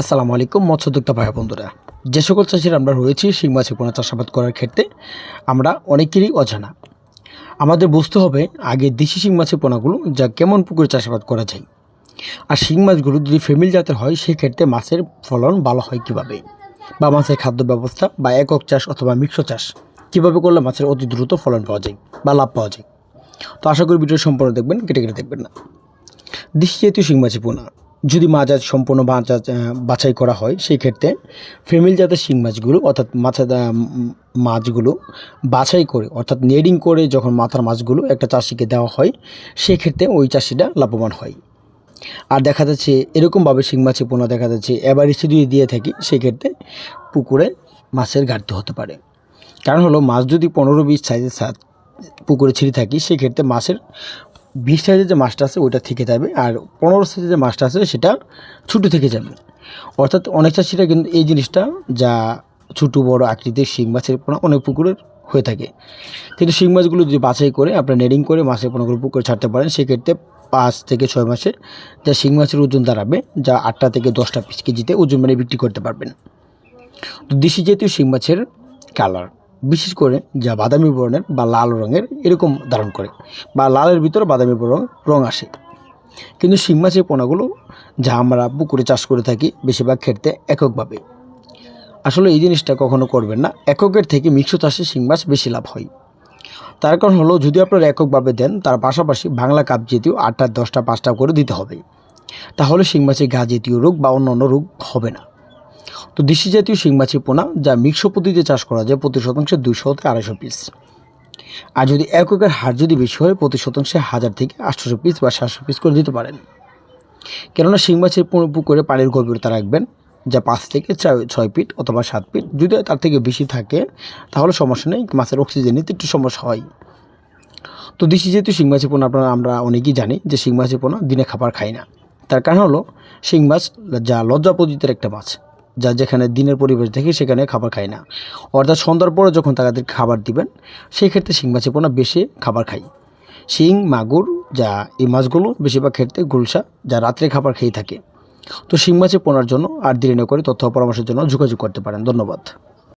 আসসালামু আলাইকুম মৎস্যোদ্যোক্তা ভাই বন্ধুরা। যে সকল চাষিরা আমরা রয়েছি, শিং মাছের পোনা চাষাবাদ করার ক্ষেত্রে, আমরা অনেকেরই অজানা। আমাদের বুঝতে হবে, আগে দেশি শিং মাছের পোনাগুলো যা কেমন পুকুরে চাষাবাদ করা যায়। আর শিং মাছগুলো যদি ফ্যামিলি জাতের হয় সেই ক্ষেত্রে মাছের ফলন ভালো হয় কীভাবে? বা মাছের খাদ্য ব্যবস্থা বা একক চাষ অথবা মিক্স চাষ কীভাবে করলে মাছের অতি দ্রুত ফলন পাওয়া যায় বা লাভ পাওয়া যায়? তো আশা করি ভিডিও সম্পূর্ণ দেখবেন, কেটে কেটে দেখবেন না। দেশি জাতীয় শিং মাছের পোনা। যদি মাছ সম্পূর্ণ আহ, বাছাই করা হয় সেই ক্ষেত্রে ফেমিল জাতের শিং মাছগুলো অর্থাৎ মাছা মাছগুলো বাছাই করে অর্থাৎ নেডিং করে যখন মাথার মাছগুলো একটা চাষিকে দেওয়া হয় সেই ক্ষেত্রে ওই চাষিটা লাভবান হয়। আর দেখা যাচ্ছে এরকমভাবে শিং মাছের পোনা দেখা যাচ্ছে এবার যদি দিয়ে থাকি সেক্ষেত্রে পুকুরে মাছের ঘাটতি হতে পারে। কারণ হলো মাছ যদি পনেরো বিশ সাইজের পুকুরে ছিঁড়ে থাকি সেক্ষেত্রে মাছের বিশ সাইজের যে মাছটা আছে, ওইটা থেকে যাবে। আর পনেরো সাইজের যে মাছটা আছে, সেটা ছোটো থেকে যাবে। অর্থাৎ অনেক চাষিরা কিন্তু এই জিনিসটা, যা ছোটো, বড় আকৃতির শিং মাছের পোনা অনেক পুকুরের হয়ে থাকে। কিন্তু শিং মাছগুলো যদি বাছাই করে, আপনার নেডিং করে মাছের পোনাগুলো পুকুরে ছাড়তে পারেন, সেক্ষেত্রে পাঁচ থেকে ছয় মাসে যা শিং মাছের ওজন দাঁড়াবে, যা আটটা থেকে দশটা পিস কেজিতে ওজন মানে বিক্রি করতে পারবেন। তো দেশি জাতীয় শিং মাছের কালার বিশেষ করে যা বাদামি বর্ণের বা লাল রঙের এরকম ধারণ করে বা লালের ভিতরে বাদামি রং রং আসে। কিন্তু শিং মাছের পোনাগুলো যা আমরা পুকুরে চাষ করে থাকি বেশিরভাগ ক্ষেত্রে এককভাবে। আসলে এই জিনিসটা কখনো করবেন না। এককের থেকে মিক্স চাষে শিং মাছ বেশি লাভ হয়। তার কারণ হলো, যদি আপনারা এককভাবে দেন, তার পাশাপাশি বাংলা কাপ জাতীয় আটটা, দশটা, পাঁচটা করে দিতে হবে। তাহলে শিং মাছের গা জাতীয় রোগ বা অন্য অন্য রোগ হবে না। তো দেশি জাতীয় শিং মাছের পোনা, যা মিক্স পদ্ধতিতে চাষ করা যায় প্রতি শতাংশে দুশো থেকে আড়াইশো পিস আর যদি এক এককের হার যদি বেশি হয়, প্রতি শতাংশে হাজার থেকে আটশোশো পিস বা সাতশো পিস করে দিতে পারেন। কেননা শিং মাছের পু- পুকুরে পানির গভীরতা রাখবেন, যা পাঁচ থেকে ছয় ফিট অথবা সাত ফিট যদি তার থেকে বেশি থাকে, তাহলে সমস্যা নেই, মাছের অক্সিজেন নিতে একটু সমস্যা হয়। তো দেশি যেহেতু শিং মাছের পোনা আপনারা, আমরা অনেকেই জানি যে শিং মাছের পোনা দিনে খাবার খায় না। তার কারণ হলো, শিং মাছ যা লজ্জা প্রজাতির একটা মাছ। যা যেখানে দিনের পরিবেশ দেখে সেখানে খাবার খায় না। অর্থাৎ সন্ধ্যার পরে যখন তাদের খাবার দিবেন, সেই ক্ষেত্রে শিং মাছে পোনা বেশি খাবার খাই। শিং, মাগুর, যা এই মাছগুলো বেশিরভাগ ক্ষেত্রে গুলশা, যা রাত্রে খাবার খেয়ে থাকে। তো শিং মাছে পোনার জন্য আর দেরি না করে তথ্য পরামর্শের জন্য যোগাযোগ করতে পারেন। ধন্যবাদ।